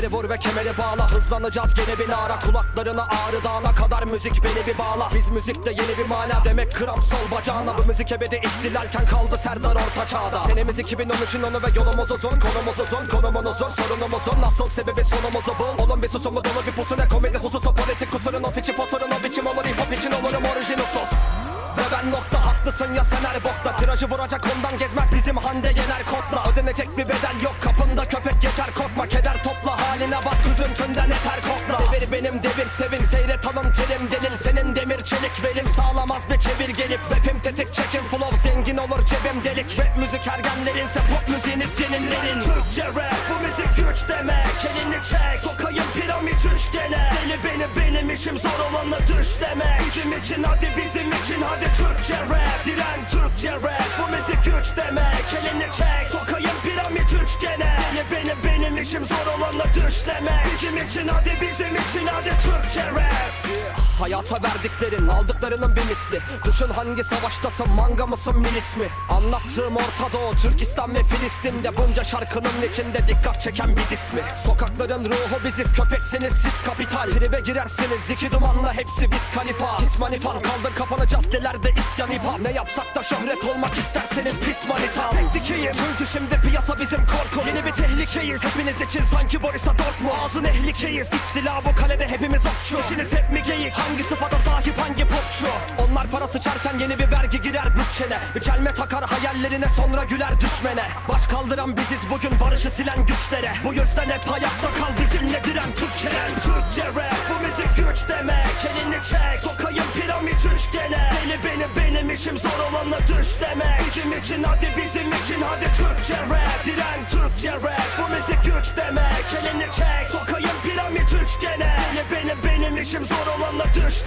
Kemeri vur ve kemeri bağla. Hızlanacağız gene bir ara. Kulaklarına ağrı dağına kadar müzik beni bir bağla. Biz müzikte yeni bir mana demek kramp sol bacağına Bu müzik ebedi ihtilalken kaldı Serdar orta çağda. Senemiz 2013'ün onu ve yolumuz uzun Konumuz uzun konumun uzun sorunumuzun Nasıl sebebi sonumuzu bul. Oğlum bir susumu dolu bir pusu ne komedi hususu Politik kusurun o içi posurun. O biçim olur Hip hop için olurum orijinosus ve ben nokta haklısın ya sen her bokta. Tirajı vuracak ondan gezmez bizim Hande Yener kodla. Ödenecek bir bedel yok kapında köpek yeter. Korkma Keder topla benim devir sevin seyret alın terim delil. Senin demir çelik verim sağlamaz bir çevir gelip. Rapim tetik çekim flow zengin olur cebim delik. Rap müzik ergenlerinse pop müziğiniz ceninlerin Türkçe rap bu müzik güç demek. Elini çek sokayım piramit üçgene. Deli beni benim işim zor olanı düş demek. Bizim için hadi bizim için hadi Türkçe rap. Diren Türkçe rap bu müzik güç demek. Elini çek sokayım piramit üçgene Deli beni benim işim zor olanı düş demek Bizim için hadi bizim için hadi Türkçe rap. Hayata verdiklerin aldıklarının bir misli. Düşün hangi savaştasın manga mısın milis mi Anlattığım Orta Doğu Türkistan ve Filistin'de Bunca şarkının içinde dikkat çeken bir ismi Sokakların ruhu biziz köpeksiniz siz kapital. Tribe girersiniz iki dumanla hepsi biz kalifa. Kismanifan kaldır kafanı caddelerde isyan ipam Ne yapsak da şöhret olmak isterseniz pis manitam Sektikiyim çünkü şimdi piyasa bizim korku Yeni bir tehlikeyiz. Hepiniz için sanki Borussia Dortmund Ağzın ehlikeyiz istila bu kalede hepimiz okçu. İşiniz hep mi geyik? Hangi sıfata sahip hangi popçu? Onlar para sıçarken yeni bir vergi girer bütçene. Bir kelme takar hayallerine sonra güler düşmene. Baş kaldıran biziz bugün barışı silen güçlere. Bu yüzden hep hayatta kal bizimle diren Türkçelen Türkçe rap bu müzik güç demek. Elini çek sokayım piramit üçgene. Deli beni benim işim zor olanı düş demek. Bizim için? Hadi bizim için. Hadi Türkçe rap. Diren Türkçe rap. Bu müzik güç demek. Elini çek. Sokayım piramit üçgene. Deli beni benim işim zor olanı düş